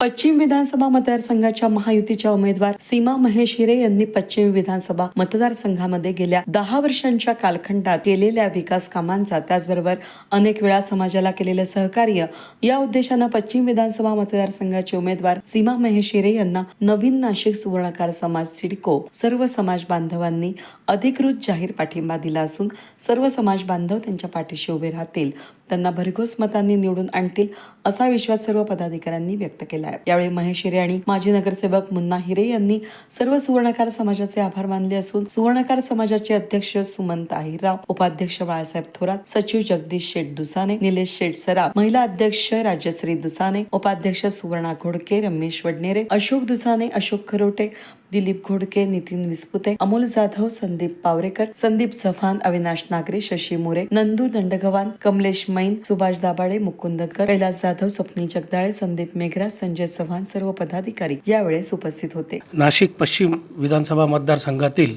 पश्चिम विधानसभा मतदारसंघाच्या महायुतीच्या उमेदवार सीमा महेश हिरे यांनी पश्चिम विधानसभा मतदारसंघामध्ये गेल्या दहा वर्षांच्या कालखंडात केलेल्या विकास कामांचा त्याचबरोबर अनेक वेळा समाजाला केलेलं सहकार्य या उद्देशानं पश्चिम विधानसभा मतदारसंघाचे उमेदवार सीमा महेश हिरे यांना नवीन नाशिक सुवर्णकार समाज सिडको सर्व समाज बांधवांनी अधिकृत जाहीर पाठिंबा दिला असून सर्व समाज बांधव त्यांच्या पाठीशी उभे राहतील. त्यांना भरघोस मतांनी निवडून आणतील असा विश्वास सर्व पदाधिकाऱ्यांनी व्यक्त केला आहे यावेळी महेश हिरे आणि माजी नगरसेवक मुन्ना हिरे यांनी सर्व सुवर्णकार समाजाचे आभार मानले असून सुवर्णकार समाजाचे अध्यक्ष सुमंत आहिरराव उपाध्यक्ष बाळासाहेब थोरात सचिव जगदीश शेठ दुसाने निलेश शेठ सराफ महिला अध्यक्ष राजश्री दुसाने उपाध्यक्ष सुवर्णा घोडके रमेश वडनेरे अशोक दुसाने अशोक खरोटे दिलीप घोडके नितीन विस्पुते अमोल जाधव संदीप पावरेकर संदीप चव्हाण अविनाश नागरे शशी मोरे नंदू दंडगवान कमलेश मैन सुभाष दाभाडे मुकुंदकर कैलास जाधव स्वप्नील जगदाळे संदीप मेघरा संजय चव्हाण सर्व पदाधिकारी यावेळेस उपस्थित होते. नाशिक पश्चिम विधानसभा मतदारसंघातील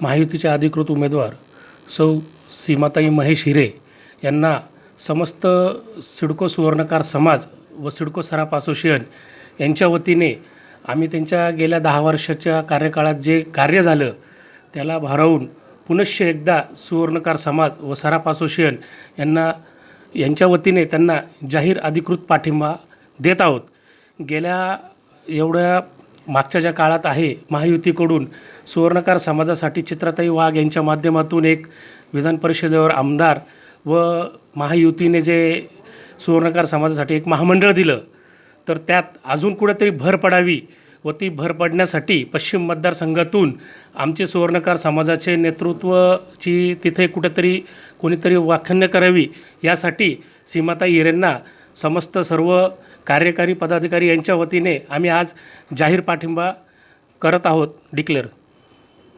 महायुतीचे अधिकृत उमेदवार सौ सीमाताई महेश हिरे यांना समस्त सिडको सुवर्णकार समाज व सिडको सराफ असोसिएशन यांच्या वतीने आम्ही त्यांच्या गेल्या दहा वर्षाच्या कार्यकाळात जे कार्य झालं त्याला भारावून पुनश्च एकदा सुवर्णकार समाज व सराफ असोसिएशन यांना यांच्या वतीने त्यांना जाहीर अधिकृत पाठिंबा देत आहोत. गेल्या एवढ्या मागच्या ज्या काळात आहे महायुतीकडून सुवर्णकार समाजासाठी चित्राताई वाघ यांच्या माध्यमातून एक विधान परिषदेवर आमदार व महायुतीने जे सुवर्णकार समाजासाठी एक महामंडळ दिलं तर त्यात अजून कुठेतरी भर पडावी व ती भर पडण्यासाठी पश्चिम मतदारसंघातून आमचे सुवर्णकार समाजाचे नेतृत्वची तिथे कुठेतरी कोणीतरी वाखण्य करावी यासाठी सीमाताई हिरेंना समस्त सर्व कार्यकारी पदाधिकारी यांच्या वतीने आम्ही आज जाहीर पाठिंबा करत आहोत. डिक्लेअर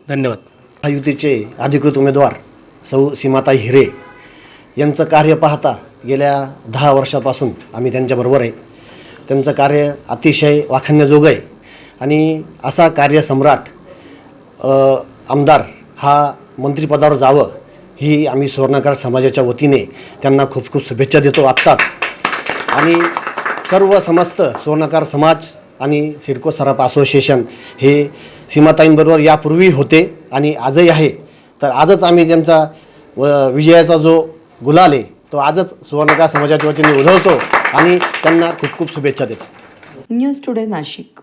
धन्यवाद. महायुतीचे अधिकृत उमेदवार सौ सीमाताई हिरे यांचं कार्य पाहता गेल्या दहा वर्षापासून आम्ही त्यांच्याबरोबर आहे. त्यांचं कार्य अतिशय वाखाणण्याजोगं आहे. आणि असा कार्यसम्राट आमदार हा मंत्रिपदावर जावं ही आम्ही सुवर्णकार समाजाच्या वतीने त्यांना खूप खूप शुभेच्छा देतो आत्ताच. आणि सर्व समस्त सुवर्णकार समाज आणि सिडको सराफ असोसिएशन हे सीमाताईंबरोबर यापूर्वी होते आणि आजही आहे. तर आजच आम्ही त्यांचा व विजयाचा जो गुलाल आहे तो आजच सुवर्णकार समाजाच्या वतीने उधळतो. आणि त्यांना खूप खूप शुभेच्छा देतो. News today Nashik.